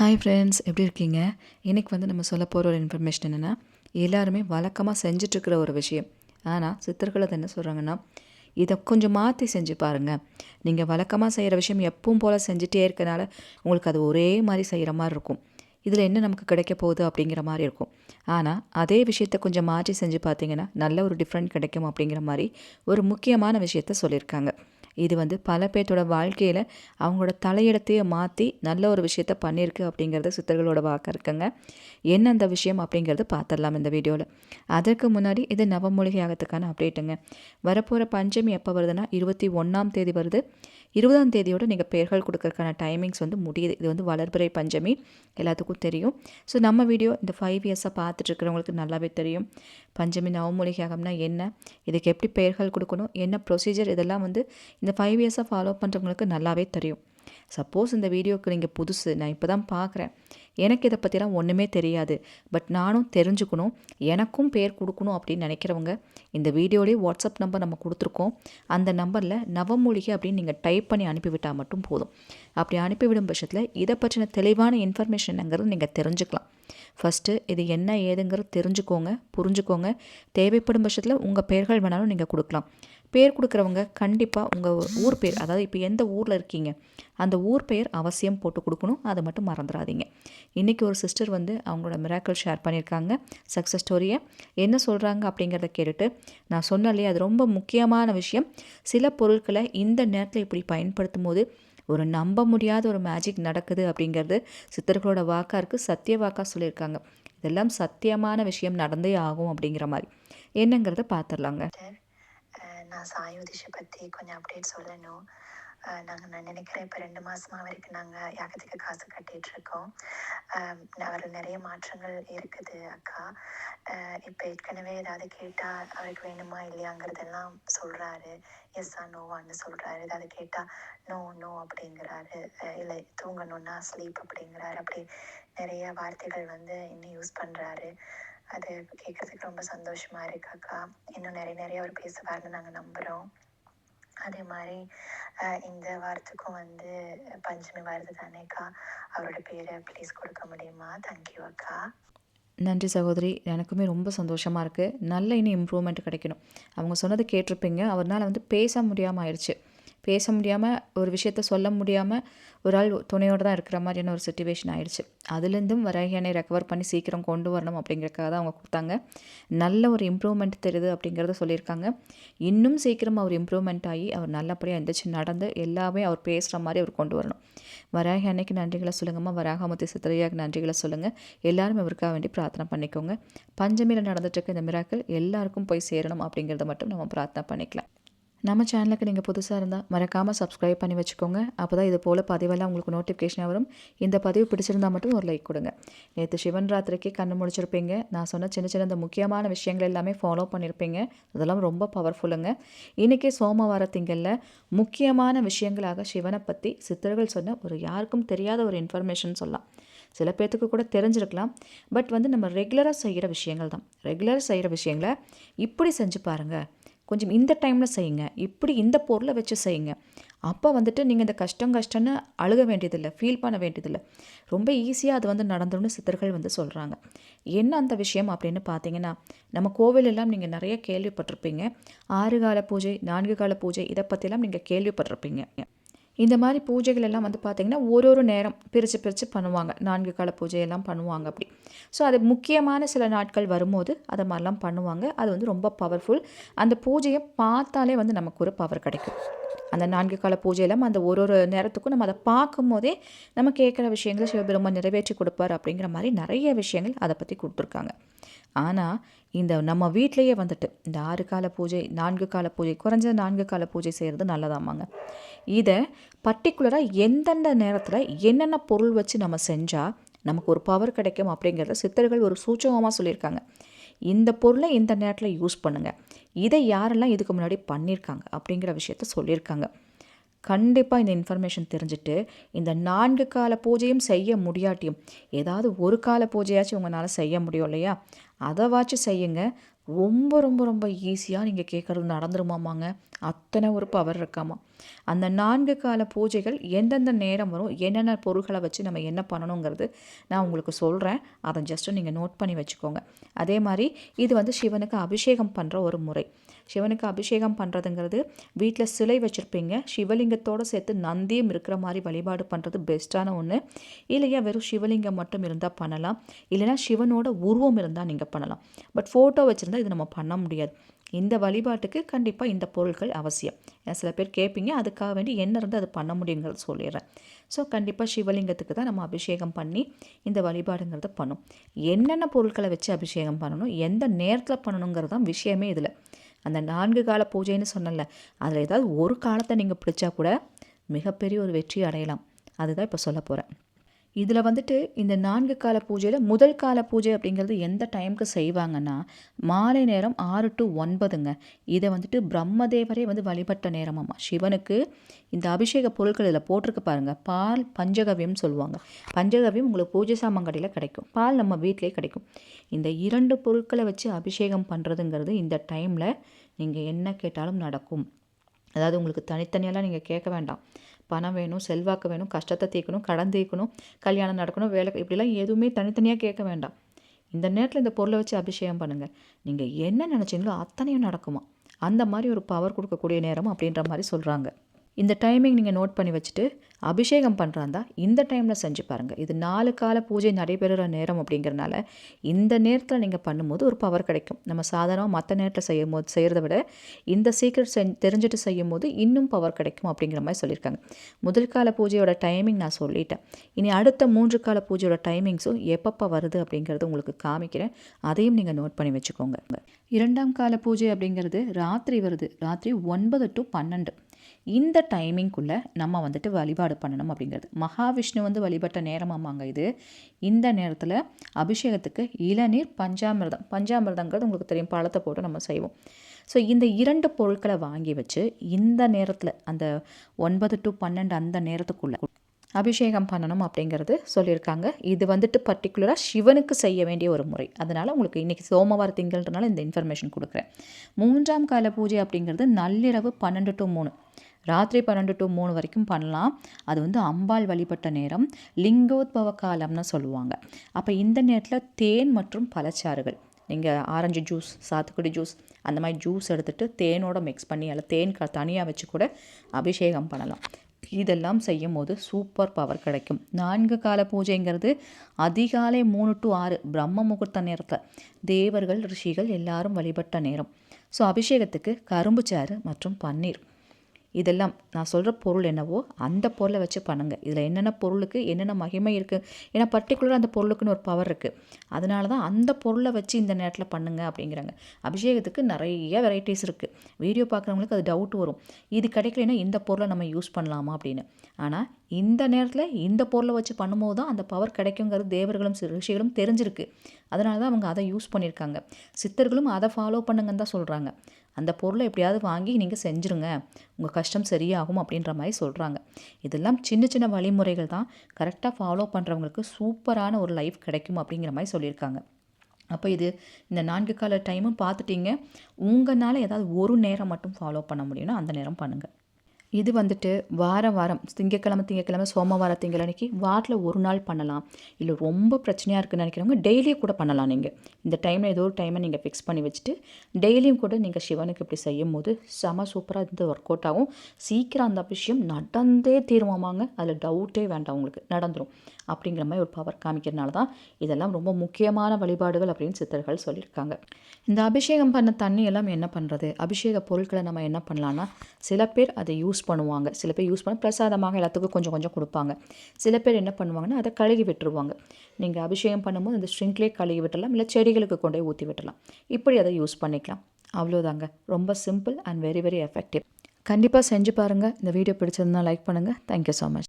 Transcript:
Hi friends எப்படி இருக்கீங்க? இன்னைக்கு வந்து நம்ம சொல்ல போகிற ஒரு இன்ஃபர்மேஷன் என்னென்னா எல்லாருமே வழக்கமாக செஞ்சிட்ருக்கிற ஒரு விஷயம். ஆனால் சித்தர்கள் அது என்ன சொல்கிறாங்கன்னா இதை கொஞ்சம் மாற்றி செஞ்சு பாருங்கள் நீங்கள் வழக்கமாக செய்கிற விஷயம் எப்பவும் போல் செஞ்சுட்டே இருக்கனால உங்களுக்கு அது ஒரே மாதிரி செய்கிற மாதிரி இருக்கும். இதில் என்ன நமக்கு கிடைக்க போகுது அப்படிங்கிற மாதிரி இருக்கும். ஆனால் அதே விஷயத்த கொஞ்சம் மாற்றி செஞ்சு பார்த்தீங்கன்னா நல்ல ஒரு டிஃப்ரெண்ட் கிடைக்கும் அப்படிங்கிற மாதிரி ஒரு முக்கியமான விஷயத்த சொல்லியிருக்காங்க. இது வந்து பல பேர்த்தோட வாழ்க்கையில் அவங்களோட தலையிடத்தையே மாற்றி நல்ல ஒரு விஷயத்த பண்ணியிருக்கு அப்படிங்கிறது சித்தர்களோட வாக்க இருக்குங்க. என்ன அந்த விஷயம் அப்படிங்கிறது பார்த்துடலாம் இந்த வீடியோவில் அதற்கு முன்னாடி இது நவமூலிகை ஆகத்துக்கான அப்டேட்டுங்க. வரப்போகிற பஞ்சமி எப்போ வருதுன்னா இருபத்தி ஒன்றாம் தேதி வருது. இருபதாம் தேதியோடு நீங்கள் பெயர்கள் கொடுக்கறதுக்கான டைமிங்ஸ் வந்து முடியுது. இது வந்து வளர்பிறை பஞ்சமி. எல்லாத்துக்கும் தெரியும். ஸோ நம்ம வீடியோ இந்த ஃபைவ் இயர்ஸாக பார்த்துட்ருக்கிறவங்களுக்கு நல்லாவே தெரியும். பஞ்சமி நவமூலிகையாகம்னா என்ன? இதுக்கு எப்படி பெயர்கள் கொடுக்கணும்? என்ன ப்ரொசீஜர் இதெல்லாம் வந்து இந்த ஃபைவ் இயர்ஸாக ஃபாலோ பண்ணுறவங்களுக்கு நல்லாவே தெரியும். சப்போஸ் இந்த வீடியோக்கு நீங்கள் புதுசு நான் இப்போ தான் பார்க்குறேன் எனக்கு இதை பற்றிலாம் ஒன்றுமே தெரியாது. பட் நானும் தெரிஞ்சுக்கணும். எனக்கும் பேர் கொடுக்கணும் அப்படின்னு நினைக்கிறவங்க இந்த வீடியோலேயே வாட்ஸ்அப் நம்பர் நம்ம கொடுத்துருக்கோம். அந்த நம்பரில் நவமூலிகை அப்படின்னு நீங்கள் டைப் பண்ணி அனுப்பிவிட்டால் மட்டும் போதும். அப்படி அனுப்பிவிடும் பட்சத்தில் இதை பற்றின தெளிவான இன்ஃபர்மேஷனுங்கிறது நீங்கள் தெரிஞ்சுக்கலாம். ஃபஸ்ட்டு இது என்ன ஏதுங்கிறது தெரிஞ்சுக்கோங்க புரிஞ்சுக்கோங்க. தேவைப்படும் பட்சத்தில் உங்கள் பெயர்கள் வேணாலும் நீங்கள் கொடுக்கலாம். பேர் கொடுக்குறவங்க கண்டிப்பாக உங்கள் ஊர் பேர் அதாவது இப்போ எந்த ஊரில் இருக்கீங்க அந்த ஊர் பெயர் அவசியம் போட்டு கொடுக்கணும். அதை மட்டும் மறந்துடாதீங்க. இன்றைக்கி ஒரு சிஸ்டர் வந்து அவங்களோட மிராக்கள் ஷேர் பண்ணியிருக்காங்க சக்ஸஸ் ஸ்டோரியை என்ன சொல்கிறாங்க அப்படிங்கிறத கேட்டுட்டு நான் சொன்னாலே அது ரொம்ப முக்கியமான விஷயம். சில பொருட்களை இந்த நேரத்தில் இப்படி பயன்படுத்தும் போது ஒரு நம்ப முடியாத ஒரு மேஜிக் நடக்குது அப்படிங்கிறது சித்தர்களோட வாக்காக இருக்குது சத்திய வாக்காக சொல்லியிருக்காங்க. இதெல்லாம் சத்தியமான விஷயம் நடந்தே ஆகும் அப்படிங்கிற மாதிரி. என்னங்கிறத பார்த்துடலாங்க நான் சாயுதிஷை பற்றி கொஞ்சம் அப்டேட் சொல்லணும். நாங்கள் நான் நினைக்கிறேன் இப்போ ரெண்டு மாதமாக வரைக்கும் நாங்கள் யாகத்துக்கு காசு கட்டிகிட்ருக்கோம் இருக்கோம் அவரில் நிறைய மாற்றங்கள் இருக்குது அக்கா. இப்போ ஏற்கனவே ஏதாவது கேட்டால் அவருக்கு வேணுமா இல்லையாங்கிறதெல்லாம் சொல்கிறாரு எஸ்ஸா நோவான்னு சொல்கிறாரு ஏதாவது கேட்டால் நோ நோ அப்படிங்கிறாரு. இல்லை தூங்கணும்னா ஸ்லீப் அப்படிங்கிறாரு. அப்படி நிறைய வார்த்தைகள் வந்து இன்னும் யூஸ் பண்ணுறாரு அது கேட்குறதுக்கு ரொம்ப சந்தோஷமாக இருக்கு அக்கா. இன்னும் நிறைய நிறைய அவர் பேசுவார்னு நாங்கள் நம்புகிறோம் அதே மாதிரி இந்த வாரத்துக்கும் வந்து பஞ்சமி வருது தானேக்கா அவரோட பேரை ப்ளீஸ் கொடுக்க முடியுமா? தேங்க்யூ அக்கா. நன்றி சகோதரி. எனக்குமே ரொம்ப சந்தோஷமாக இருக்குது நல்ல இன்னும் இம்ப்ரூவ்மெண்ட் கிடைக்கணும். அவங்க சொன்னது கேட்டிருப்பீங்க. அவர்னால வந்து பேச முடியாமல் ஆயிடுச்சு. பேச முடியாமல் ஒரு விஷயத்த சொல்ல முடியாமல் ஒரு ஆள் துணையோடு தான் இருக்கிற மாதிரியான ஒரு சுச்சுவேஷன் ஆயிடுச்சு. அதுலேருந்தும் வராகியானை ரெக்கவர் பண்ணி சீக்கிரம் கொண்டு வரணும் அப்படிங்கிறக்காக தான் அவங்க கொடுத்தாங்க. நல்ல ஒரு இம்ப்ரூவ்மெண்ட் தெரியுது அப்படிங்கிறத சொல்லியிருக்காங்க. இன்னும் சீக்கிரம் அவர் இம்ப்ரூவ்மெண்ட் ஆகி அவர் நல்லபடியாக எந்திரிச்சு நடந்து எல்லாமே அவர் பேசுகிற மாதிரி அவர் கொண்டு வரணும். வராகி அன்னைக்கு நன்றிகளை சொல்லுங்கம்மா. வராகமத்தி சித்திரையாக்கு நன்றிகளை சொல்லுங்கள் எல்லாரும் இவருக்காக வேண்டி பிரார்த்தனை பண்ணிக்கோங்க. பஞ்சமியில் நடந்துட்டுருக்க இந்த மிராக்கள் எல்லாருக்கும் போய் சேரணும் அப்படிங்கிறத மட்டும் நம்ம பிரார்த்தனை பண்ணிக்கலாம். நம்ம சேனலுக்கு நீங்கள் புதுசாக இருந்தால் மறக்காமல் சப்ஸ்கிரைப் பண்ணி வச்சுக்கோங்க. அப்போ தான் இது போல் பதிவெல்லாம் உங்களுக்கு நோட்டிஃபிகேஷன் வரும். இந்த பதிவு பிடிச்சிருந்தால் மட்டும் ஒரு லைக் கொடுங்க. நேற்று சிவன் ராத்திரிக்கு கண்ணு முடிச்சிருப்பீங்க நான் சொன்ன சின்ன சின்ன இந்த முக்கியமான விஷயங்கள் எல்லாமே ஃபாலோ பண்ணியிருப்பீங்க அதெல்லாம் ரொம்ப பவர்ஃபுல்லுங்க இன்றைக்கி சோமவார திங்களில் முக்கியமான விஷயங்களாக சிவனை பற்றி சித்தர்கள் சொன்ன ஒரு யாருக்கும் தெரியாத ஒரு இன்ஃபர்மேஷன் சொல்லலாம். சில பேர்த்துக்கு கூட தெரிஞ்சிருக்கலாம். பட் வந்து நம்ம ரெகுலராக செய்கிற விஷயங்கள் தான். ரெகுலராக செய்கிற விஷயங்களை இப்படி செஞ்சு பாருங்கள் கொஞ்சம் இந்த டைமில் செய்யுங்க. இப்படி இந்த பொருளை வச்சு செய்யுங்க. அப்போ வந்துட்டு நீங்கள் இந்த கஷ்டம் கஷ்டம்னு அழுக வேண்டியதில்லை ஃபீல் பண்ண வேண்டியதில்லை. ரொம்ப ஈஸியாக அது வந்து நடந்தும்னு சித்தர்கள் வந்து சொல்கிறாங்க என்ன அந்த விஷயம் அப்படின்னு பார்த்தீங்கன்னா நம்ம கோவிலெல்லாம் நீங்கள் நிறைய கேள்விப்பட்டிருப்பீங்க. ஆறு கால பூஜை நான்கு கால பூஜை இதை பற்றிலாம் நீங்கள் கேள்விப்பட்டிருப்பீங்க. இந்த மாதிரி பூஜைகள் எல்லாம் வந்து பார்த்திங்கன்னா ஒரு ஒரு நேரம் பிரித்து பிரித்து பண்ணுவாங்க. நான்கு கால பூஜையெல்லாம் பண்ணுவாங்க அப்படி. ஸோ அது முக்கியமான சில நாட்கள் வரும்போது அதை மாதிரிலாம் பண்ணுவாங்க. அது வந்து ரொம்ப பவர்ஃபுல் அந்த பூஜையை பார்த்தாலே வந்து நமக்கு ஒரு பவர் கிடைக்கும். அந்த நான்கு கால பூஜையெல்லாம் அந்த ஒரு ஒரு நேரத்துக்கும் நம்ம அதை பார்க்கும் போதே நம்ம கேட்குற விஷயங்களை சிவபெருமான் நிறைவேற்றி கொடுப்பார் அப்படிங்கிற மாதிரி நிறைய விஷயங்கள் அதை பற்றி கொடுத்துருக்காங்க. ஆனால் இந்த நம்ம வீட்டிலையே வந்துட்டு இந்த ஆறு கால பூஜை நான்கு கால பூஜை குறைஞ்ச நான்கு கால பூஜை செய்கிறது நல்லதாமாங்க. இதை பர்டிகுலராக எந்தெந்த நேரத்தில் என்னென்ன பொருள் வச்சு நம்ம செஞ்சால் நமக்கு ஒரு பவர் கிடைக்கும் அப்படிங்கிறத சித்தர்கள் ஒரு சூச்சகமாக சொல்லியிருக்காங்க. இந்த பொருளை இந்த நேரத்தில் யூஸ் பண்ணுங்கள் இதை யாரெல்லாம் இதுக்கு முன்னாடி பண்ணியிருக்காங்க அப்படிங்கிற விஷயத்த சொல்லியிருக்காங்க. கண்டிப்பாக இந்த இன்ஃபர்மேஷன் தெரிஞ்சுட்டு இந்த நான்கு கால பூஜையும் செய்ய முடியாட்டியும் ஏதாவது ஒரு கால பூஜையாச்சும் உங்களால் செய்ய முடியும் இல்லையா? அதை வாச்சு செய்யுங்க. ரொம்ப ரொம்ப ரொம்ப ஈஸியாக நீங்கள் கேட்குறது நடந்துருமாமாங்க. அத்தனை ஒரு பவர் இருக்காமா. அந்த நான்கு கால பூஜைகள் எந்தெந்த நேரம் வரும் என்னென்ன பொருள்களை வச்சு நம்ம என்ன பண்ணணுங்கிறது நான் உங்களுக்கு சொல்கிறேன் அதை ஜஸ்ட்டு நீங்கள் நோட் பண்ணி வச்சுக்கோங்க. அதே மாதிரி இது வந்து சிவனுக்கு அபிஷேகம் பண்ணுற ஒரு முறை. சிவனுக்கு அபிஷேகம் பண்ணுறதுங்கிறது வீட்டில் சிலை வச்சுருப்பீங்க. சிவலிங்கத்தோடு சேர்த்து நந்தியும் இருக்கிற மாதிரி வழிபாடு பண்ணுறது பெஸ்ட்டான ஒன்று இல்லையா வெறும் சிவலிங்கம் மட்டும் இருந்தால் பண்ணலாம். இல்லைனா சிவனோட உருவம் இருந்தால் நீங்கள் பண்ணலாம். பட் ஃபோட்டோ வச்சுருந்தா இது நம்ம பண்ண முடியாது. இந்த வழிபாட்டுக்கு கண்டிப்பாக இந்த பொருட்கள் அவசியம். சில பேர் கேட்பீங்க அதுக்காக வேண்டி என்ன இருந்து அது பண்ண முடியுங்கிறது சொல்லிடுறேன். ஸோ கண்டிப்பாக சிவலிங்கத்துக்கு தான் நம்ம அபிஷேகம் பண்ணி இந்த வழிபாடுங்கிறத பண்ணும். என்னென்ன பொருட்களை வச்சு அபிஷேகம் பண்ணணும் எந்த நேரத்தில் பண்ணணுங்கிறது தான் விஷயமே இதில். அந்த நான்கு கால பூஜைன்னு சொன்னல அதில் ஏதாவது ஒரு காலத்தை நீங்கள் பிடிச்சா கூட மிகப்பெரிய ஒரு வெற்றி அடையலாம். அதுதான் இப்போ சொல்ல போகிறேன் இதில் வந்துட்டு இந்த நான்கு கால பூஜையில் முதல் கால பூஜை அப்படிங்கிறது எந்த டைமுக்கு செய்வாங்கன்னா மாலை நேரம் ஆறு டு ஒன்பதுங்க. இதை வந்துட்டு பிரம்மதேவரே வந்து வழிபட்ட நேரமாம்மா. சிவனுக்கு இந்த அபிஷேக பொருட்கள் இதில் போட்டிருக்கு பாருங்கள் பால் பஞ்சகவியம் சொல்லுவாங்க. பஞ்சகவியம் உங்களுக்கு பூஜை சாமங்கடையில் கிடைக்கும். பால் நம்ம வீட்டிலே கிடைக்கும். இந்த இரண்டு பொருட்களை வச்சு அபிஷேகம் பண்ணுறதுங்கிறது இந்த டைமில் நீங்கள் என்ன கேட்டாலும் நடக்கும். அதாவது உங்களுக்கு தனித்தனியெல்லாம் நீங்கள் கேட்க வேண்டாம். பணம் வேணும் செல்வாக்கு வேணும் கஷ்டத்தை தீர்க்கணும் கடன் தீர்க்கணும் கல்யாணம் நடக்கணும் வேலை இப்படிலாம் எதுவுமே தனித்தனியாக கேட்க வேண்டாம். இந்த நேரத்தில் இந்த பொருளை வச்சு அபிஷேகம் பண்ணுங்கள் நீங்கள் என்ன நினச்சிங்களோ அத்தனையும் நடக்குமா? அந்த மாதிரி ஒரு பவர் கொடுக்கக்கூடிய நேரம் அப்படின்ற மாதிரி சொல்கிறாங்க இந்த டைமிங் நீங்கள் நோட் பண்ணி வச்சுட்டு அபிஷேகம் பண்ணுறாந்தா இந்த டைமில் செஞ்சு பாருங்கள் இது நாலு கால பூஜை நடைபெறுகிற நேரம் அப்படிங்கிறனால இந்த நேரத்தில் நீங்கள் பண்ணும்போது ஒரு பவர் கிடைக்கும். நம்ம சாதாரணமாக மற்ற நேரத்தில் செய்யும் போது செய்கிறத விட இந்த சீக்கிரம் செஞ் தெரிஞ்சுட்டு செய்யும் போது இன்னும் பவர் கிடைக்கும் அப்படிங்கிற மாதிரி சொல்லியிருக்காங்க. முதல் கால பூஜையோட டைமிங் நான் சொல்லிட்டேன். இனி அடுத்த மூன்று கால பூஜையோட டைமிங்ஸும் எப்பப்போ வருது அப்படிங்கிறது உங்களுக்கு காமிக்கிறேன். அதையும் நீங்கள் நோட் பண்ணி வச்சுக்கோங்க. இரண்டாம் கால பூஜை அப்படிங்கிறது ராத்திரி வருது. ராத்திரி ஒன்பது டு பன்னெண்டு. இந்த டைமிங்குள்ளே நம்ம வந்துட்டு வழிபாடு பண்ணணும் அப்படிங்கிறது. மகாவிஷ்ணு வந்து வழிபட்ட நேரமாமாங்க இது. இந்த நேரத்தில் அபிஷேகத்துக்கு இளநீர் பஞ்சாமிர்தம். பஞ்சாமிர்தங்கிறது உங்களுக்கு தெரியும் பழத்தை போட்டு நம்ம செய்வோம். ஸோ இந்த இரண்டு பொருட்களை வாங்கி வச்சு இந்த நேரத்தில் அந்த ஒன்பது டு பன்னெண்டு அந்த நேரத்துக்குள்ளே அபிஷேகம் பண்ணணும் அப்படிங்கிறது சொல்லியிருக்காங்க. இது வந்துட்டு பர்டிகுலராக சிவனுக்கு செய்ய வேண்டிய ஒரு முறை. அதனால் உங்களுக்கு இன்றைக்கி சோமவார திங்கள்ன்றனால இந்த இன்ஃபர்மேஷன் கொடுக்குறேன். மூன்றாம் கால பூஜை அப்படிங்கிறது நள்ளிரவு பன்னெண்டு டு மூணு. ராத்திரி பன்னெண்டு டு மூணு வரைக்கும் பண்ணலாம். அது வந்து அம்பாள் வழிபட்ட நேரம் லிங்கோத்பவ காலம்னு சொல்லுவாங்க. அப்போ இந்த நேரத்தில் தேன் மற்றும் பழச்சாறுகள். நீங்கள் ஆரஞ்சு ஜூஸ் சாத்துக்குடி ஜூஸ் அந்த மாதிரி ஜூஸ் எடுத்துகிட்டு தேனோட மிக்ஸ் பண்ணி அதில் தேன் க தனியாக வச்சு கூட அபிஷேகம் பண்ணலாம். இதெல்லாம் செய்யும் போது சூப்பர் பவர் கிடைக்கும். நான்கு கால பூஜைங்கிறது அதிகாலை மூணு டு ஆறு பிரம்ம முகூர்த்த நேரத்தில் தேவர்கள் ரிஷிகள் எல்லாரும் வழிபட்ட நேரம். ஸோ அபிஷேகத்துக்கு கரும்பு சாறு மற்றும் பன்னீர். இதெல்லாம் நான் சொல்கிற பொருள் என்னவோ அந்த பொருளை வச்சு பண்ணுங்கள் இதில் என்னென்ன பொருளுக்கு என்னென்ன மகிமை இருக்குது ஏன்னா பர்டிகுலராக அந்த பொருளுக்குன்னு ஒரு பவர் இருக்குது அதனால தான் அந்த பொருளை வச்சு இந்த நேரத்தில் பண்ணுங்கள் அப்படிங்கிறாங்க. அபிஷேகத்துக்கு நிறைய வெரைட்டிஸ் இருக்குது வீடியோ பார்க்குறவங்களுக்கு அது டவுட் வரும். இது கிடைக்கலன்னா இந்த பொருளை நம்ம யூஸ் பண்ணலாமா அப்படின்னு. ஆனால் இந்த நேரத்தில் இந்த பொருளை வச்சு பண்ணும்போது தான் அந்த பவர் கிடைக்குங்கிறது தேவர்களும் ரிஷிகளும் தெரிஞ்சிருக்கு. அதனால தான் அவங்க அதை யூஸ் பண்ணியிருக்காங்க. சித்தர்களும் அதை ஃபாலோ பண்ணுங்கன்னு தான் சொல்கிறாங்க அந்த பொருளை எப்படியாவது வாங்கி நீங்கள் செஞ்சுருங்க. உங்கள் கஷ்டம் சரியாகும் அப்படின்ற மாதிரி சொல்கிறாங்க இதெல்லாம் சின்ன சின்ன வழிமுறைகள் தான். கரெக்டாக ஃபாலோ பண்ணுறவங்களுக்கு சூப்பரான ஒரு லைஃப் கிடைக்கும் அப்படிங்கிற மாதிரி சொல்லியிருக்காங்க. அப்போ இது இந்த நான்கு கால டைமும் பார்த்துட்டீங்க. உங்களால் ஏதாவது ஒரு நேரம் மட்டும் ஃபாலோ பண்ண முடியும்னா அந்த நேரம் பண்ணுங்கள் இது வந்துட்டு வாரம் வாரம் திங்கக்கிழமை திங்கக்கிழமை சோமவார திங்கக்கிழமைக்கு வாரத்தில் ஒரு நாள் பண்ணலாம். இல்லை ரொம்ப பிரச்சனையாக இருக்குன்னு நினைக்கிறவங்க டெய்லியும் கூட பண்ணலாம் நீங்கள் இந்த டைமில் ஏதோ ஒரு டைமை நீங்கள் ஃபிக்ஸ் பண்ணி வச்சுட்டு டெய்லியும் கூட நீங்கள் சிவனுக்கு இப்படி செய்யும் போது செம சூப்பராக இந்த ஒர்க் அவுட் ஆகும். சீக்கிரம் அந்த விஷயம் நடந்தே தீர்மாமாங்க. அதில் டவுட்டே வேண்டாம் உங்களுக்கு. நடந்துடும் அப்படிங்கிற மாதிரி ஒரு பவர் காமிக்கிறதுனால தான் இதெல்லாம் ரொம்ப முக்கியமான வழிபாடுகள் அப்படின்னு சித்தர்கள் சொல்லியிருக்காங்க. இந்த அபிஷேகம் பண்ண தண்ணி எல்லாம் என்ன பண்ணுறது அபிஷேக பொருட்களை நம்ம என்ன பண்ணலான்னா சில பேர் அதை யூஸ் பண்ணுவாங்க. சில பேர் யூஸ் பண்ண பிரசாதமாக எல்லாத்துக்கும் கொஞ்சம் கொஞ்சம் கொடுப்பாங்க. சில பேர் என்ன பண்ணுவாங்கன்னா அதை கழுகி விட்டுருவாங்க. நீங்கள் அபிஷேகம் பண்ணும்போது அந்த ஸ்ட்ரிங்க்லேயே கழுகி விட்டுடலாம் இல்லை செடிகளுக்கு கொண்டு போய் ஊற்றி விட்டுடலாம் இப்படி அதை யூஸ் பண்ணிக்கலாம். அவ்வளோதாங்க ரொம்ப simple and very very effective கண்டிப்பாக செஞ்சு பாருங்கள் இந்த வீடியோ பிடிச்சிருந்தால் லைக் பண்ணுங்கள் தேங்க்யூ ஸோ மச்